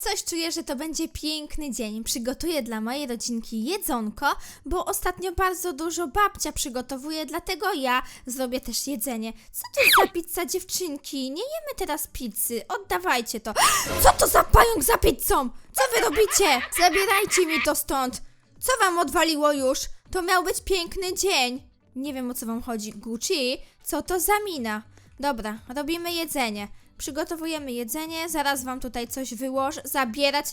Coś czuję, że to będzie piękny dzień. Przygotuję dla mojej rodzinki jedzonko, bo ostatnio bardzo dużo babcia przygotowuje, dlatego ja zrobię też jedzenie. Co to jest za pizza, dziewczynki? Nie jemy teraz pizzy. Oddawajcie to. Co to za pająk za pizzą? Co wy robicie? Zabierajcie mi to stąd. Co wam odwaliło już? To miał być piękny dzień. Nie wiem o co wam chodzi. Gucci, co to za mina? Dobra, robimy jedzenie. Przygotowujemy jedzenie, zaraz wam tutaj coś wyłożę. Zabierać.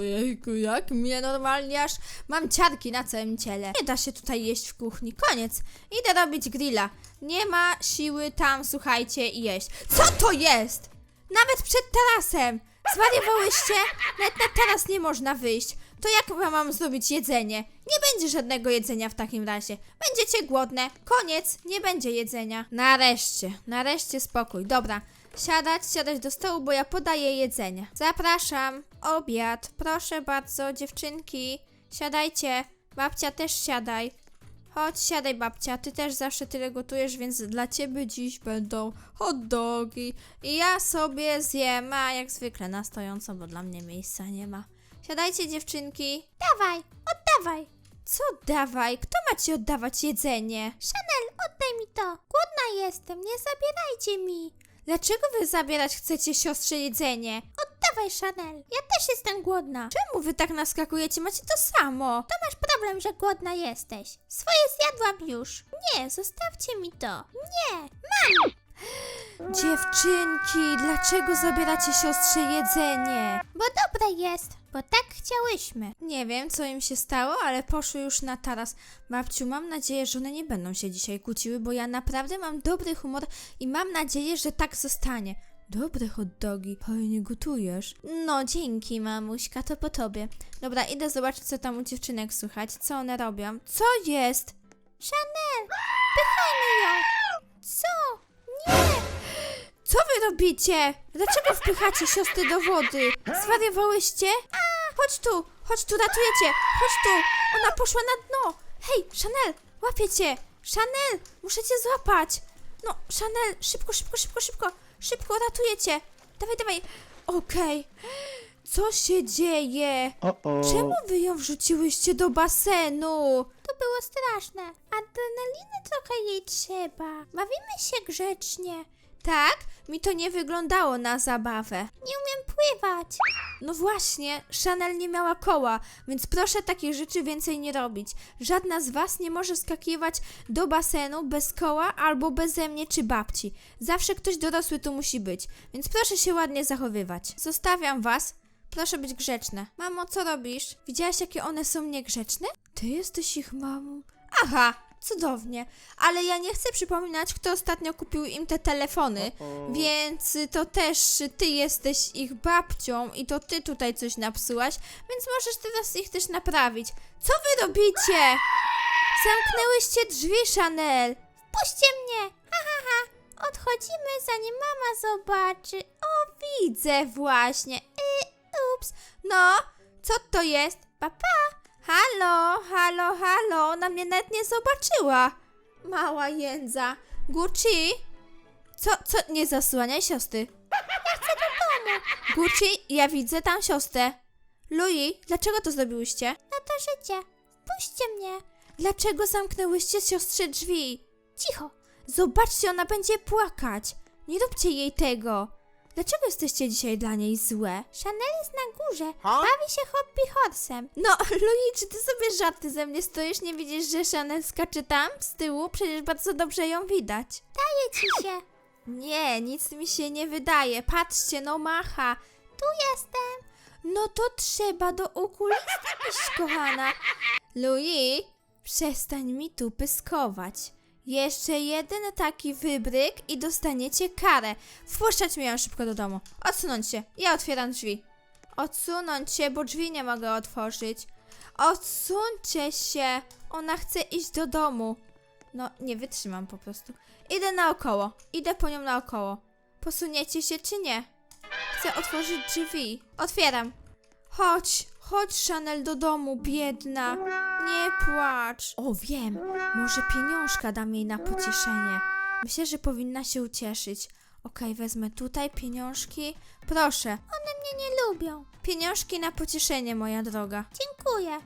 Jejku, jak mnie normalnie aż mam ciarki na całym ciele. Nie da się tutaj jeść w kuchni. Koniec. Idę robić grilla. Nie ma siły tam, słuchajcie, jeść. Co to jest? Nawet przed tarasem! Zwariowałyście? Nawet na taras nie można wyjść. To jak ja mam zrobić jedzenie? Nie będzie żadnego jedzenia w takim razie. Będziecie głodne. Koniec. Nie będzie jedzenia. Nareszcie. Nareszcie spokój. Dobra. Siadać, siadać do stołu, bo ja podaję jedzenie. Zapraszam. Obiad. Proszę bardzo, dziewczynki. Siadajcie. Babcia też siadaj. Chodź, siadaj babcia, ty też zawsze tyle gotujesz, więc dla ciebie dziś będą hot dogi. I ja sobie zjem, a jak zwykle na stojąco, bo dla mnie miejsca nie ma. Siadajcie dziewczynki. Dawaj, oddawaj. Co dawaj? Kto ma ci oddawać jedzenie? Chanel, oddaj mi to. Głodna jestem, nie zabierajcie mi. Dlaczego wy zabierać chcecie siostrze jedzenie? Oddawaj, Chanel. Ja też jestem głodna. Czemu wy tak naskakujecie? Macie to samo. To masz problem, że głodna jesteś. Swoje zjadłam już. Nie, zostawcie mi to. Nie, mam. Dziewczynki, dlaczego zabieracie siostrze jedzenie? Bo dobre jest, bo tak chciałyśmy. Nie wiem, co im się stało, ale poszły już na taras. Babciu, mam nadzieję, że one nie będą się dzisiaj kłóciły, bo ja naprawdę mam dobry humor i mam nadzieję, że tak zostanie. Dobre hot dogi, fajnie gotujesz. No, dzięki, mamuśka, to po tobie. Dobra, idę zobaczyć, co tam u dziewczynek słychać, co one robią. Co jest? Chanel, Dlaczego wpychacie siostry do wody? Zwariowałyście? Chodź tu, chodź tu, ratujecie. Chodź tu, ona poszła na dno. Hej, Chanel, łapię cię. Chanel, muszę cię złapać. No, Chanel, szybko, szybko, szybko, szybko. Szybko, ratuję cię. Dawaj, dawaj. Okej. Co się dzieje? O-o. Czemu wy ją wrzuciłyście do basenu? To było straszne. Adrenaliny trochę jej trzeba. Bawimy się grzecznie. Tak? Mi to nie wyglądało na zabawę. Nie umiem pływać. No właśnie, Chanel nie miała koła, więc proszę takich rzeczy więcej nie robić. Żadna z was nie może skakiwać do basenu bez koła albo beze mnie czy babci. Zawsze ktoś dorosły tu musi być, więc proszę się ładnie zachowywać. Zostawiam was. Proszę być grzeczne. Mamo, co robisz? Widziałaś, jakie one są niegrzeczne? Ty jesteś ich mamą. Aha, cudownie. Ale ja nie chcę przypominać, kto ostatnio kupił im te telefony, więc to też ty jesteś ich babcią i to ty tutaj coś napsułaś, więc możesz teraz ich też naprawić. Co wy robicie? Zamknęłyście drzwi, Chanel. Puśćcie mnie. Ha, ha, ha. Odchodzimy, zanim mama zobaczy. O, widzę właśnie. Y, ups. No, co to jest? Papa. Halo, halo, halo. Ona mnie nawet nie zobaczyła. Mała jędza. Gucci? Co, co? Nie zasłaniaj siostry. Ja chcę do domu. Gucci, ja widzę tam siostrę. Louis, dlaczego to zrobiłyście? No to życie. Puśćcie mnie. Dlaczego zamknęłyście siostrze drzwi? Cicho. Zobaczcie, ona będzie płakać. Nie róbcie jej tego. Dlaczego jesteście dzisiaj dla niej złe? Chanel jest na górze. Bawi się hobby horsem. No, Louis, czy ty sobie żarty ze mnie stoisz? Nie widzisz, że Chanel skacze tam, z tyłu? Przecież bardzo dobrze ją widać. Daje ci się. Nie, nic mi się nie wydaje. Patrzcie, no macha. Tu jestem. No to trzeba do okulisty iść, kochana. Louis, przestań mi tu pyskować. Jeszcze jeden taki wybryk i dostaniecie karę. Wpuszczać mnie szybko do domu. Odsunąć się. Ja otwieram drzwi. Odsunąć się, bo drzwi nie mogę otworzyć. Odsuńcie się. Ona chce iść do domu. No, nie wytrzymam po prostu. Idę naokoło. Idę po nią naokoło. Posuniecie się czy nie? Chcę otworzyć drzwi. Otwieram. Chodź, chodź Chanel do domu, biedna. Nie płacz. O, wiem. Może pieniążka dam jej na pocieszenie. Myślę, że powinna się ucieszyć. Okej, wezmę tutaj pieniążki. Proszę. One mnie nie lubią. Pieniążki na pocieszenie, moja droga. Dziękuję.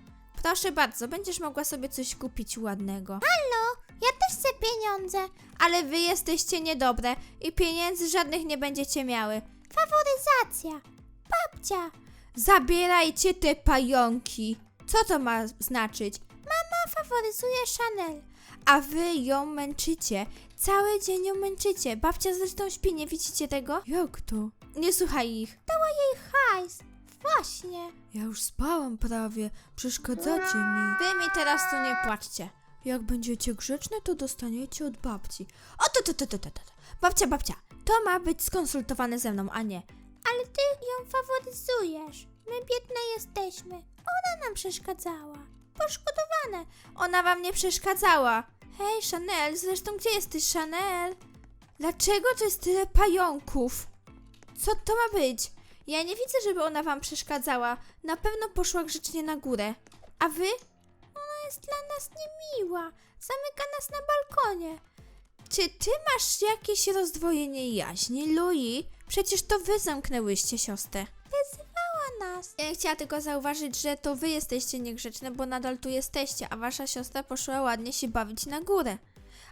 Proszę bardzo, będziesz mogła sobie coś kupić ładnego. Halo, ja też chcę pieniądze. Ale wy jesteście niedobre i pieniędzy żadnych nie będziecie miały. Faworyzacja. Babcia. Zabierajcie te pająki. Co to ma znaczyć? Mama faworyzuje Chanel, a wy ją męczycie. Cały dzień ją męczycie. Babcia zresztą śpi, nie widzicie tego? Jak to? Nie słuchaj ich. Dała jej hajs. Właśnie. Ja już spałam prawie. Przeszkadzacie mi. Wy mi teraz tu nie płaczcie. Jak będziecie grzeczne, to dostaniecie od babci. O, to, to, to, to, to, to. Babcia, babcia. To ma być skonsultowane ze mną, a nie. Ale ty ją faworyzujesz. My biedne jesteśmy. Ona nam przeszkadzała. Poszkodowane. Ona wam nie przeszkadzała. Hej, Chanel, zresztą gdzie jesteś, Chanel? Dlaczego to jest tyle pająków? Co to ma być? Ja nie widzę, żeby ona wam przeszkadzała. Na pewno poszła grzecznie na górę. A wy? Ona jest dla nas niemiła. Zamyka nas na balkonie. Czy ty masz jakieś rozdwojenie jaźni, Louis? Przecież to wy zamknęłyście siostrę. Nas. Ja chciała tylko zauważyć, że to wy jesteście niegrzeczne, bo nadal tu jesteście, a wasza siostra poszła ładnie się bawić na górę.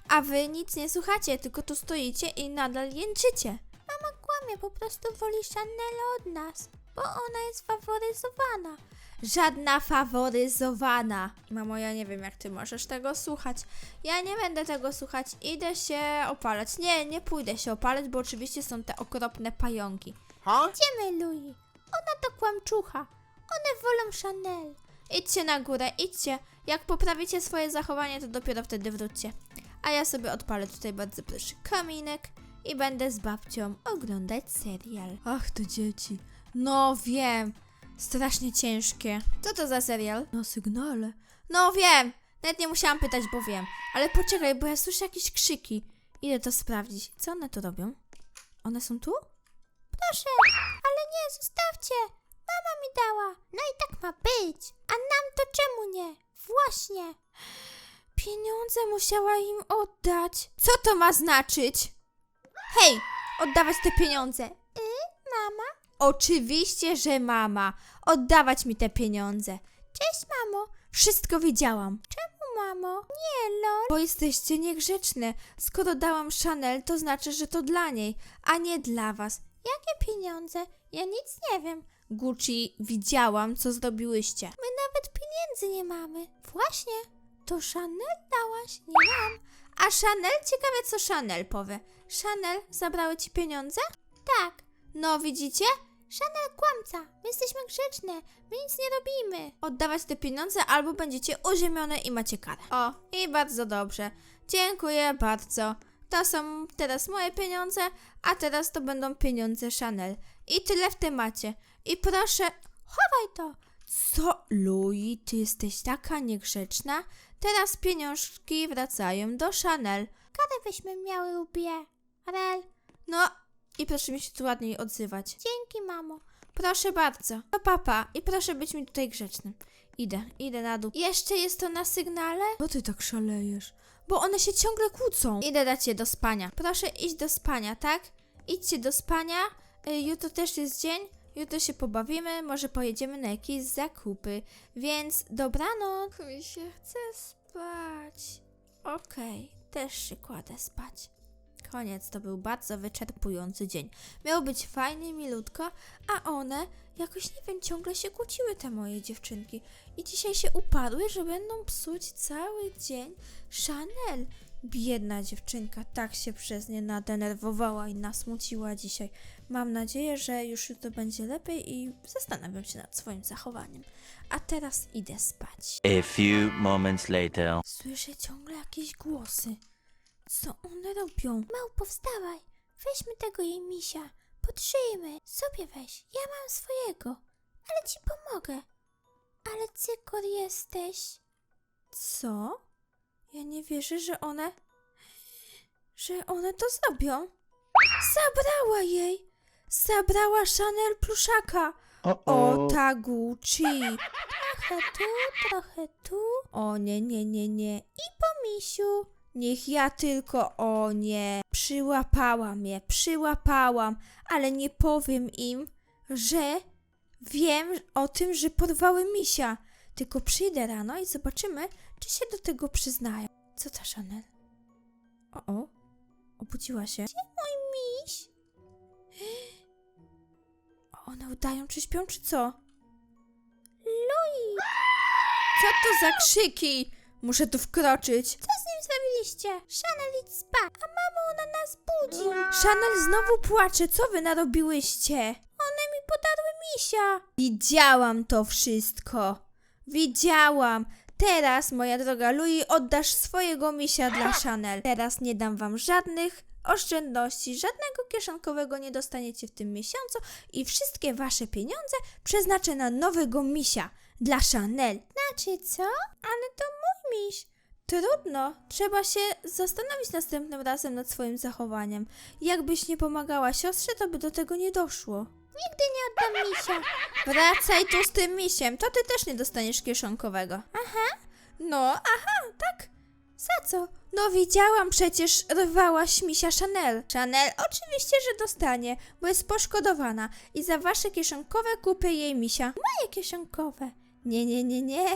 A wy nic nie słuchacie, tylko tu stoicie i nadal jęczycie. Mama kłamie, po prostu woli Chanel od nas, bo ona jest faworyzowana. Żadna faworyzowana. Mamo, ja nie wiem, jak ty możesz tego słuchać. Ja nie będę tego słuchać. Idę się opalać. Nie, nie pójdę się opalać, bo oczywiście są te okropne pająki. Huh? Idziemy, Louis. Ona to kłamczucha. One wolą Chanel. Idźcie na górę, idźcie. Jak poprawicie swoje zachowanie, to dopiero wtedy wróćcie. A ja sobie odpalę tutaj bardzo proszę kaminek i będę z babcią oglądać serial. Ach, to dzieci. No wiem. Strasznie ciężkie. Co to za serial? Na sygnale. No wiem. Nawet nie musiałam pytać, bo wiem. Ale poczekaj, bo ja słyszę jakieś krzyki. Idę to sprawdzić. Co one tu robią? One są tu? Proszę, ale nie, zostawcie. Mama mi dała. No i tak ma być. A nam to czemu nie? Właśnie. Pieniądze musiała im oddać. Co to ma znaczyć? Hej, oddawać te pieniądze. Y, mama? Oczywiście, że mama. Oddawać mi te pieniądze. Cześć, mamo. Wszystko wiedziałam. Czemu, mamo? Nie, lol. Bo jesteście niegrzeczne. Skoro dałam Chanel, to znaczy, że to dla niej, a nie dla was. Jakie pieniądze? Ja nic nie wiem. Gucci, widziałam, co zrobiłyście. My nawet pieniędzy nie mamy. Właśnie. To Chanel dałaś? Nie mam. A Chanel? Ciekawe, co Chanel powie. Chanel, zabrały ci pieniądze? Tak. No, widzicie? Chanel kłamca. My jesteśmy grzeczne. My nic nie robimy. Oddawać te pieniądze albo będziecie uziemione i macie karę. O, i bardzo dobrze. Dziękuję bardzo. To są teraz moje pieniądze, a teraz to będą pieniądze Chanel. I tyle w temacie. I proszę, chowaj to. Co, Louis, ty jesteś taka niegrzeczna? Teraz pieniążki wracają do Chanel. Karę byśmy miały łbie. Rel. No, i proszę mi się tu ładniej odzywać. Dzięki, mamo. Proszę bardzo. To papa. I proszę być mi tutaj grzecznym. Idę, idę na dół. Jeszcze jest to na sygnale? No ty tak szalejesz. Bo one się ciągle kłócą. Idę dać je do spania. Proszę iść do spania, tak? Idźcie do spania. Y, Jutro też jest dzień. Jutro się pobawimy, może pojedziemy na jakieś zakupy. Więc dobranoc. Mi się chce spać. Okej, też się kładę spać. Koniec, to był bardzo wyczerpujący dzień. Miał być fajnie, milutko, a one jakoś, nie wiem, ciągle się kłóciły, te moje dziewczynki. I dzisiaj się uparły, że będą psuć cały dzień Chanel. Biedna dziewczynka tak się przez nie nadenerwowała i nasmuciła dzisiaj. Mam nadzieję, że już jutro będzie lepiej i zastanawiam się nad swoim zachowaniem. A teraz idę spać. A few moments later. Słyszę ciągle jakieś głosy. Co one robią? Małpo, wstawaj. Weźmy tego jej misia. Podszyjmy. Sobie weź. Ja mam swojego. Ale ci pomogę. Ale cykor jesteś. Co? Ja nie wierzę, że one... Że one to zrobią. Zabrała jej. Zabrała Chanel pluszaka. O, ta Gucci. Trochę tu, trochę tu. O nie, nie, nie, nie. I po misiu. Niech ja tylko, o nie. Przyłapałam je, przyłapałam, ale nie powiem im, że wiem o tym, że porwały misia. Tylko przyjdę rano i zobaczymy, czy się do tego przyznają. Co ta Chanel? O, o, obudziła się. Gdzie mój miś? One udają, czy śpią, czy co? Louis! Co to za krzyki? Muszę tu wkroczyć. Co z nim zrobiliście? Chanel idź spać, a mamo ona nas budzi. Chanel znowu płacze, co wy narobiłyście? One mi podarły misia. Widziałam to wszystko. Widziałam. Teraz, moja droga Louis, oddasz swojego misia dla Chanel. Teraz nie dam wam żadnych oszczędności, żadnego kieszonkowego nie dostaniecie w tym miesiącu i wszystkie wasze pieniądze przeznaczę na nowego misia dla Chanel. Znaczy co? Ale to miś. Trudno, trzeba się zastanowić następnym razem nad swoim zachowaniem. Jakbyś nie pomagała siostrze, to by do tego nie doszło. Nigdy nie oddam misia. Wracaj tu z tym misiem, to ty też nie dostaniesz kieszonkowego. Aha, no, aha, tak. Za co? No widziałam przecież, rwałaś misia Chanel. Chanel oczywiście, że dostanie, bo jest poszkodowana i za wasze kieszonkowe kupię jej misia. Moje kieszonkowe. Nie, nie, nie, nie.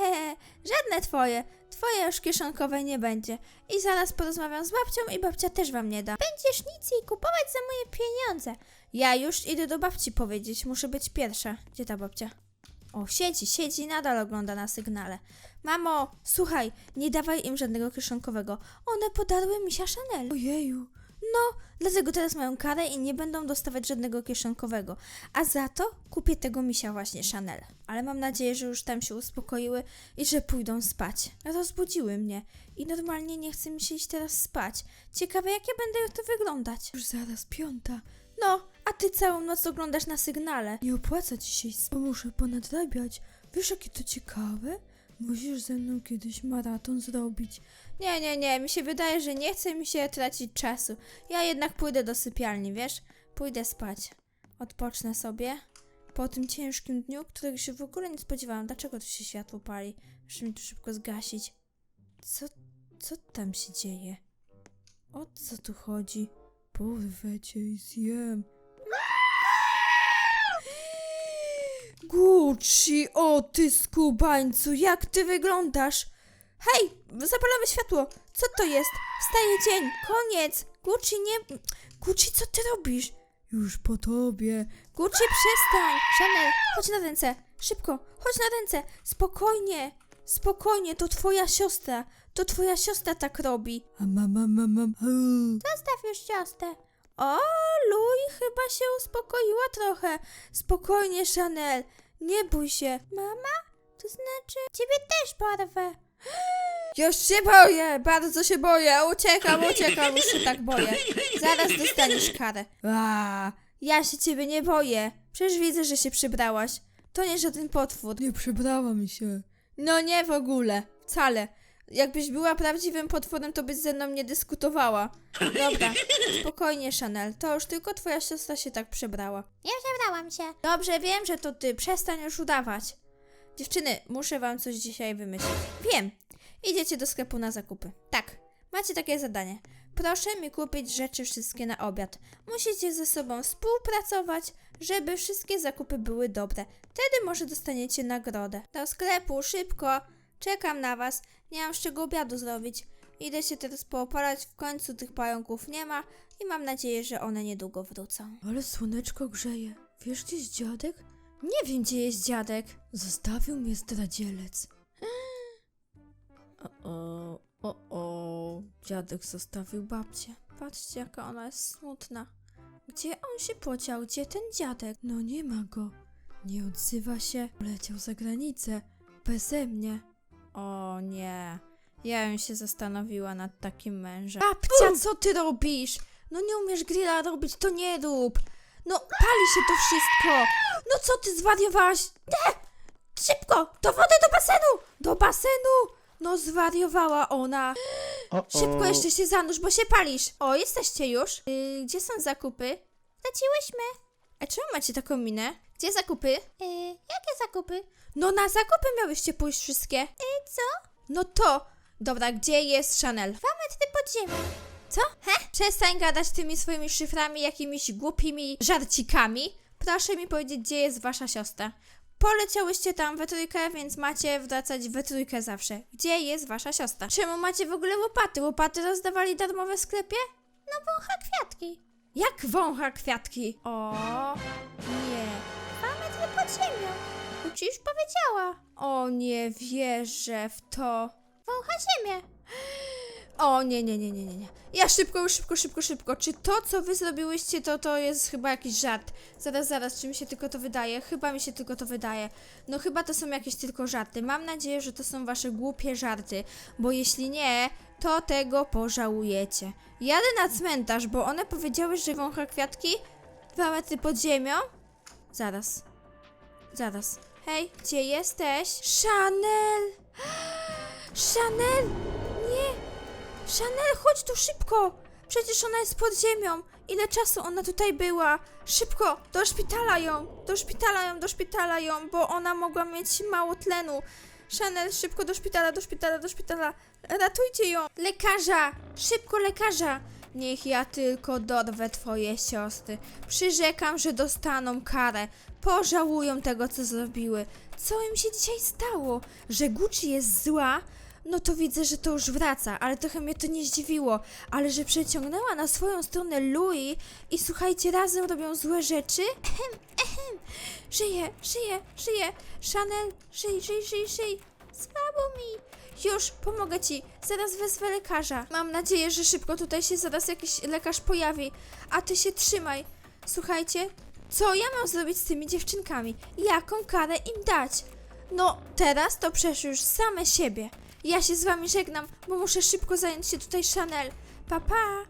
Żadne twoje. Twoje już kieszonkowe nie będzie. I zaraz porozmawiam z babcią i babcia też wam nie da. Będziesz nic jej kupować za moje pieniądze. Ja już idę do babci powiedzieć, muszę być pierwsza. Gdzie ta babcia? O, siedzi, siedzi, nadal ogląda na sygnale. Mamo, słuchaj, nie dawaj im żadnego kieszonkowego. One podarły misia Chanel. Ojeju. No, dlatego teraz mają karę i nie będą dostawać żadnego kieszonkowego. A za to kupię tego misia właśnie Chanel. Ale mam nadzieję, że już tam się uspokoiły i że pójdą spać. Rozbudziły mnie i normalnie nie chce mi się iść teraz spać. Ciekawe, jak ja będę to wyglądać. Już zaraz piąta. No, a ty całą noc oglądasz na sygnale. Nie opłaca ci się iść, bo muszę ponadrabiać. Wiesz, jakie to ciekawe? Musisz ze mną kiedyś maraton zrobić. Nie, nie, nie, mi się wydaje, że nie chce mi się tracić czasu. Ja jednak pójdę do sypialni, wiesz? Pójdę spać. Odpocznę sobie. Po tym ciężkim dniu, którego się w ogóle nie spodziewałam. Dlaczego tu się światło pali? Muszę mi tu szybko zgasić. Co, co tam się dzieje? O co tu chodzi? Porwę cię i zjem. Gucci, o ty skubańcu, jak ty wyglądasz? Hej, zapalamy światło. Co to jest? Wstaje dzień, koniec. Gucci, nie... Gucci, co ty robisz? Już po tobie. Gucci, przestań. Chanel, chodź na ręce. Szybko, chodź na ręce. Spokojnie. Spokojnie, to twoja siostra. To twoja siostra tak robi. A mama, mama, Zostaw już siostrę. O, Louis chyba się uspokoiła trochę. Spokojnie, Chanel. Nie bój się. Mama? To znaczy, ciebie też porwę. Już się boję, bardzo się boję. Uciekam, uciekam, już się tak boję. Zaraz dostaniesz karę. A, ja się ciebie nie boję. Przecież widzę, że się przybrałaś. To nie żaden potwór. Nie przybrałam się. No nie w ogóle. Wcale. Jakbyś była prawdziwym potworem, to byś ze mną nie dyskutowała. Dobra, spokojnie, Chanel. To już tylko twoja siostra się tak przebrała. Nie przebrałam się. Dobrze, wiem, że to ty. Przestań już udawać. Dziewczyny, muszę wam coś dzisiaj wymyślić. Wiem. Idziecie do sklepu na zakupy. Tak. Macie takie zadanie. Proszę mi kupić rzeczy wszystkie na obiad. Musicie ze sobą współpracować, żeby wszystkie zakupy były dobre. Wtedy może dostaniecie nagrodę. Do sklepu, szybko. Czekam na was. Nie mam z czego obiadu zrobić. Idę się teraz poopalać, w końcu tych pająków nie ma i mam nadzieję, że one niedługo wrócą. Ale słoneczko grzeje. Wiesz, gdzie jest dziadek? Nie wiem, gdzie jest dziadek. Zostawił mnie zdradzielec. O, o, o, o. Dziadek zostawił babcię. Patrzcie, jaka ona jest smutna. Gdzie on się podział? Gdzie ten dziadek? No nie ma go. Nie odzywa się. Leciał za granicę. Beze mnie. O nie. Ja bym się zastanowiła nad takim mężem. Babcia, co ty robisz? No nie umiesz grilla robić, to nie rób. No, pali się to wszystko. No co ty zwariowałaś? Nie! Szybko! Do wody, do basenu! Do basenu! No zwariowała ona. Szybko jeszcze się zanurz, bo się palisz. O, jesteście już. Yy, gdzie są zakupy? Leciłyśmy. A czemu macie taką minę? Gdzie zakupy? Yy, jakie zakupy? No na zakupy miałyście pójść wszystkie. Yy, co? No to. Dobra, gdzie jest Chanel? Dwa metry pod ziemią. Co? He? Przestań gadać tymi swoimi szyframi, jakimiś głupimi żarcikami. Proszę mi powiedzieć, gdzie jest wasza siostra. Poleciałyście tam we trójkę, więc macie wracać we trójkę zawsze. Gdzie jest wasza siostra? Czemu macie w ogóle łopaty? Łopaty rozdawali darmowe w sklepie? No wącha kwiatki. Jak wącha kwiatki? O nie. Dwa metry pod ziemią. Ci już powiedziała. O nie wierzę w to. Wącha ziemię. O nie, nie, nie, nie, nie, nie. Ja szybko, szybko, szybko, szybko. Czy to, co wy zrobiłyście, to to jest chyba jakiś żart? Zaraz, zaraz, czy mi się tylko to wydaje? Chyba mi się tylko to wydaje. No chyba to są jakieś tylko żarty. Mam nadzieję, że to są wasze głupie żarty, bo jeśli nie, to tego pożałujecie. Jadę na cmentarz, bo one powiedziały, że wącha kwiatki dwa metry pod ziemią. Zaraz. Zaraz. Hej, gdzie jesteś? Chanel! Chanel! Chanel, chodź tu szybko! Przecież ona jest pod ziemią. Ile czasu ona tutaj była? Szybko, do szpitala ją! Do szpitala ją, do szpitala ją, bo ona mogła mieć mało tlenu. Chanel, szybko do szpitala, do szpitala, do szpitala. Ratujcie ją! Lekarza! Szybko lekarza! Niech ja tylko dorwę twoje siostry. Przyrzekam, że dostaną karę. Pożałują tego, co zrobiły. Co im się dzisiaj stało? Że Gucci jest zła? No to widzę, że to już wraca, ale trochę mnie to nie zdziwiło. Ale że przeciągnęła na swoją stronę Louis i słuchajcie, razem robią złe rzeczy? Ehem, ehem. Żyje, żyje, żyje. Chanel, żyj, żyj, żyj, żyj. Słabo mi. Już, pomogę ci. Zaraz wezwę lekarza. Mam nadzieję, że szybko tutaj się zaraz jakiś lekarz pojawi. A ty się trzymaj. Słuchajcie, co ja mam zrobić z tymi dziewczynkami? Jaką karę im dać? No, teraz to przeszły już same siebie. Ja się z wami żegnam, bo muszę szybko zająć się tutaj Chanel. Pa, pa!